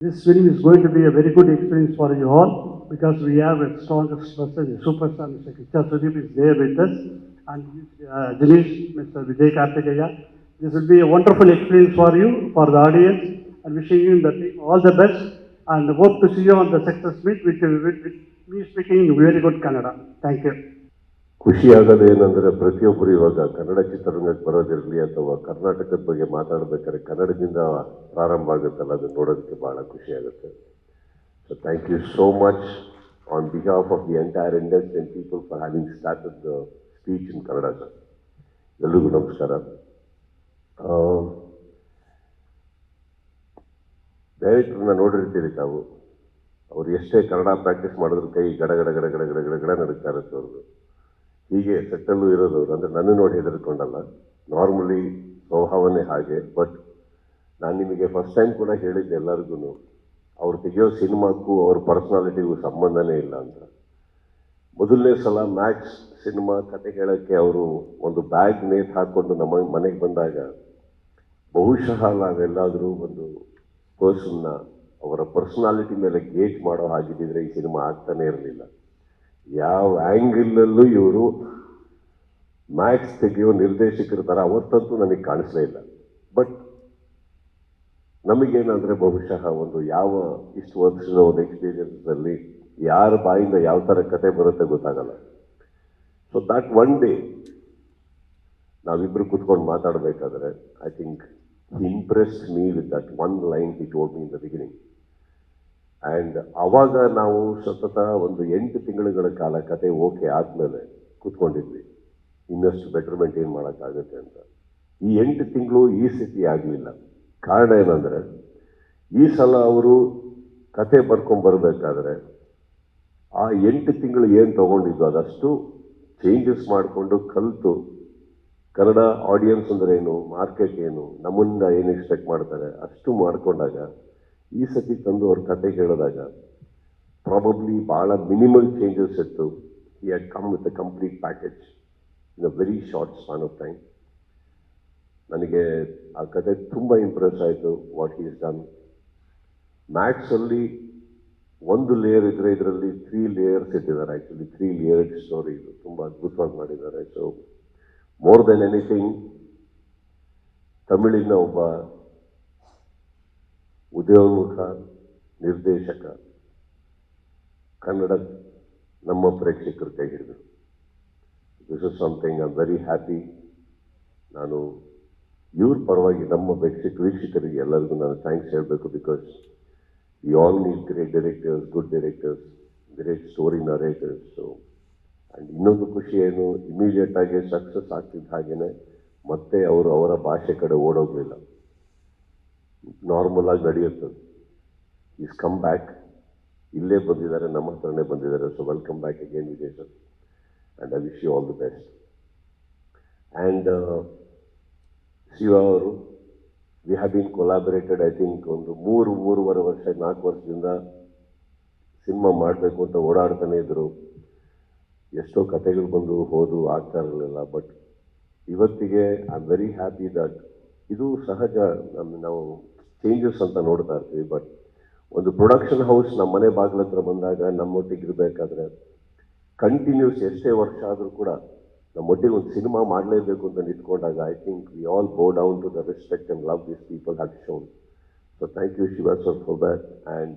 This film is going to be a very good experience for you all because we have a strongest person, a superstar, Mr. Kicha Sudeep is there with us and uh, Dinesh, Mr. Vijay Karthikeya. This will be a wonderful experience for you, for the audience and wishing you the team all the best and hope to see you on the success meet with, with me speaking in very good Kannada. Thank you. ಖುಷಿ ಆಗೋದು ಏನಂದ್ರೆ ಪ್ರತಿಯೊಬ್ಬರು ಇವಾಗ ಕನ್ನಡ ಚಿತ್ರರಂಗಕ್ಕೆ ಬರೋದಿರಲಿ ಅಥವಾ ಕರ್ನಾಟಕದ ಬಗ್ಗೆ ಮಾತಾಡಬೇಕಾದ್ರೆ ಕನ್ನಡದಿಂದ ಪ್ರಾರಂಭ ಆಗುತ್ತಲ್ಲ ಅದು ನೋಡೋದಕ್ಕೆ ಬಹಳ ಖುಷಿ ಆಗುತ್ತೆ so thank you so much on behalf of the entire industry and people for having started the speech in Kannada sir ಎಲ್ರಿಗೂ ನಮಸ್ಕಾರ. ಡೈರೆಕ್ಟ್ರನ್ನ ನೋಡಿರ್ತೀರಿ ತಾವು. ಅವ್ರು ಎಷ್ಟೇ ಕನ್ನಡ ಪ್ರಾಕ್ಟೀಸ್ ಮಾಡಿದ್ರು ಕೈ ಗಡ ಗಡ ಗಡ ಗಡ ಗಡ ಗಡ ನಡುತ್ತಾ ಇರುತ್ತೆ ಅವ್ರದ್ದು ಹೀಗೆ ಸೆಟ್ಟಲ್ಲೂ ಇರೋದು ಅಂದರೆ ನನ್ನ ನೋಡಿ ಹೆದರ್ಕೊಂಡಲ್ಲ. ನಾರ್ಮಲಿ ಸ್ವಭಾವನೇ ಹಾಗೆ ಬಟ್ ನಾನು ನಿಮಗೆ ಫಸ್ಟ್ ಟೈಮ್ ಕೂಡ ಹೇಳಿದ್ದೆ ಎಲ್ಲರಿಗೂ ಅವ್ರು ತೆಗೆಯೋ ಸಿನಿಮಾಕ್ಕೂ ಅವ್ರ ಪರ್ಸ್ನಾಲಿಟಿಗೂ ಸಂಬಂಧನೇ ಇಲ್ಲ ಅಂತ. ಮೊದಲನೇ ಸಲ ಮ್ಯಾಕ್ಸ್ ಸಿನಿಮಾ ಕತೆ ಹೇಳೋಕ್ಕೆ ಅವರು ಒಂದು ಬ್ಯಾಗ್ ನೇತು ಹಾಕ್ಕೊಂಡು ನಮ್ಮ ಮನೆಗೆ ಬಂದಾಗ, ಬಹುಶಃ ನಾವೆಲ್ಲಾದರೂ ಒಂದು ಪರ್ಸನ್ನ ಅವರ ಪರ್ಸ್ನಾಲಿಟಿ ಮೇಲೆ ಗೇಟ್ ಮಾಡೋ ಹಾಗಿದ್ದಿದ್ರೆ ಈ ಸಿನಿಮಾ ಆಗ್ತಾನೇ ಇರಲಿಲ್ಲ. ಯಾವ ಆ್ಯಂಗಲಲ್ಲೂ ಇವರು ಮ್ಯಾಕ್ಸ್ ತೆಗೆಯೋ ನಿರ್ದೇಶಕರ ಥರ ಅವತ್ತಂತೂ ನನಗೆ ಕಾಣಿಸ್ಲೇ ಇಲ್ಲ. ಬಟ್ ನಮಗೇನಂದರೆ ಬಹುಶಃ ಒಂದು ಯಾವ, ಇಷ್ಟು ವರ್ಷದ ಒಂದು ಎಕ್ಸ್ಪೀರಿಯನ್ಸಲ್ಲಿ ಯಾರ ಬಾಯಿಂದ ಯಾವ ಥರ ಕತೆ ಬರುತ್ತೆ ಗೊತ್ತಾಗಲ್ಲ. ಸೊ ದಟ್ ಒನ್ ಡೇ ನಾವಿಬ್ಬರು ಕೂತ್ಕೊಂಡು ಮಾತಾಡಬೇಕಾದ್ರೆ I think impress me with that one line it awed me in the beginning and ಆವಾಗ ನಾವು ಸತತ ಒಂದು ಎಂಟು ತಿಂಗಳುಗಳ ಕಾಲ ಕತೆ ಓಕೆ ಆದಮೇಲೆ ಕೂತ್ಕೊಂಡಿದ್ವಿ. ಇನ್ನಷ್ಟು ಬೆಟರ್ಮೆಂಟ್ ಏನು ಮಾಡೋಕ್ಕಾಗುತ್ತೆ ಅಂತ. ಈ ಎಂಟು ತಿಂಗಳು ಈ ಸ್ಥಿತಿ ಆಗಲಿಲ್ಲ. ಕಾರಣ ಏನಂದರೆ, ಈ ಸಲ ಅವರು ಕತೆ ಬರ್ಕೊಂಬರ್ಬೇಕಾದ್ರೆ ಆ ಎಂಟು ತಿಂಗಳು ಏನು ತೊಗೊಂಡಿದ್ದು ಅದಷ್ಟು ಚೇಂಜಸ್ ಮಾಡಿಕೊಂಡು ಕಲಿತು. ಕನ್ನಡ ಆಡಿಯನ್ಸ್ ಅಂದ್ರೆ ಏನು ಮಾರ್ಕೆಟ್ ಏನು ನಮ್ಮಿಂದ ಏನು ಎಕ್ಸ್ಪೆಕ್ಟ್ ಮಾಡ್ತಾರೆ, ಅಷ್ಟು ಮಾಡ್ಕೊಂಡಾಗ ಈ ಸತಿ ತಂದು ಅವ್ರ ಕತೆ ಹೇಳಿದಾಗ ಪ್ರಾಬಬ್ಲಿ ಭಾಳ ಮಿನಿಮಲ್ ಚೇಂಜಸ್ ಇತ್ತು. He had come with a complete package in a very short span of time ನನಗೆ ಆ ಕತೆ ತುಂಬ ಇಂಪ್ರೆಸ್ ಆಯಿತು ವಾಟ್ ಈಸ್ ಡನ್ ಮ್ಯಾಥ್ಸಲ್ಲಿ ಒಂದು ಲೇಯರ್ ಇದ್ದರೆ ಇದರಲ್ಲಿ ತ್ರೀ ಲೇಯರ್ಸ್ ಇಟ್ಟಿದ್ದಾರೆ ಆ್ಯಕ್ಚುಲಿ ತ್ರೀ ಲೇಯರ್ಡ್ ಸ್ಟೋರಿ ಇದು ತುಂಬ ಅದ್ಭುತವಾಗಿ ಮಾಡಿದ್ದಾರೆ. ಸೊ ಮೋರ್ ದೆನ್ ಎನಿಥಿಂಗ್ ತಮಿಳಿನ ಒಬ್ಬ ಉದಯೋನ್ಮುಖ ನಿರ್ದೇಶಕ, ಕನ್ನಡ ನಮ್ಮ ಪ್ರೇಕ್ಷಕರ ಕೈ ಹಿಡಿದರು this is something I very happy ನಾನು ಇವ್ರ ಪರವಾಗಿ ನಮ್ಮ ಪ್ರೇಕ್ಷಕ ವೀಕ್ಷಕರಿಗೆ ಎಲ್ಲರಿಗೂ ನಾನು ಥ್ಯಾಂಕ್ಸ್ ಹೇಳಬೇಕು because you all need great directors good directors great story narrators so and ಇನ್ನೊಂದು ಖುಷಿ ಏನು ಇಮಿಡಿಯೇಟ್ ಆಗಿ ಸಕ್ಸಸ್ ಆಗ್ತಿದ್ದ ಹಾಗೇನೆ ಮತ್ತೆ ಅವರು ಅವರ ಭಾಷೆ ಕಡೆ ಓಡೋಗ್ಲಿಲ್ಲ. ನಾರ್ಮಲ್ ಆಗಿ ನಡೆಯುತ್ತದೆ. ಈಸ್ ಕಮ್ ಬ್ಯಾಕ್ ಇಲ್ಲೇ ಬಂದಿದ್ದಾರೆ, ನಮ್ಮ ಹತ್ರನೇ ಬಂದಿದ್ದಾರೆ. So welcome back again Vijay sir. And I wish you all the best and Shiva ಅವರು we have been collaborated I think ಒಂದು ಮೂರು, ಮೂರುವರೆ ವರ್ಷ, ನಾಲ್ಕು ವರ್ಷದಿಂದ ಸಿನಿಮಾ ಮಾಡಬೇಕು ಅಂತ ಓಡಾಡ್ತಾನೆ ಇದ್ದರು ಎಷ್ಟೋ ಕತೆಗಳು ಬಂದು ಹೋದು, ಆಗ್ತಾ ಇರಲಿಲ್ಲ. ಬಟ್ ಇವತ್ತಿಗೆ I am very happy that ಇದು ಸಹಜ. ನಮ್ಮ ನಾವು ಚೇಂಜಸ್ ಅಂತ ನೋಡ್ತಾ ಇರ್ತೀವಿ ಬಟ್ ಒಂದು ಪ್ರೊಡಕ್ಷನ್ ಹೌಸ್ ನಮ್ಮ ಮನೆ ಬಾಗಿಲ ಹತ್ರ ಬಂದಾಗ ನಮ್ಮೊಟ್ಟಿಗೆ ಇರಬೇಕಾದ್ರೆ ಕಂಟಿನ್ಯೂಸ್ ಎಷ್ಟೇ ವರ್ಷ ಆದರೂ ಕೂಡ ನಮ್ಮೊಟ್ಟಿಗೆ ಒಂದು ಸಿನಿಮಾ ಮಾಡಲೇಬೇಕು ಅಂತ ನಿಂತ್ಕೊಂಡಾಗ I think we all go down to the respect and love this people have shown so thank you Shiva sir for that and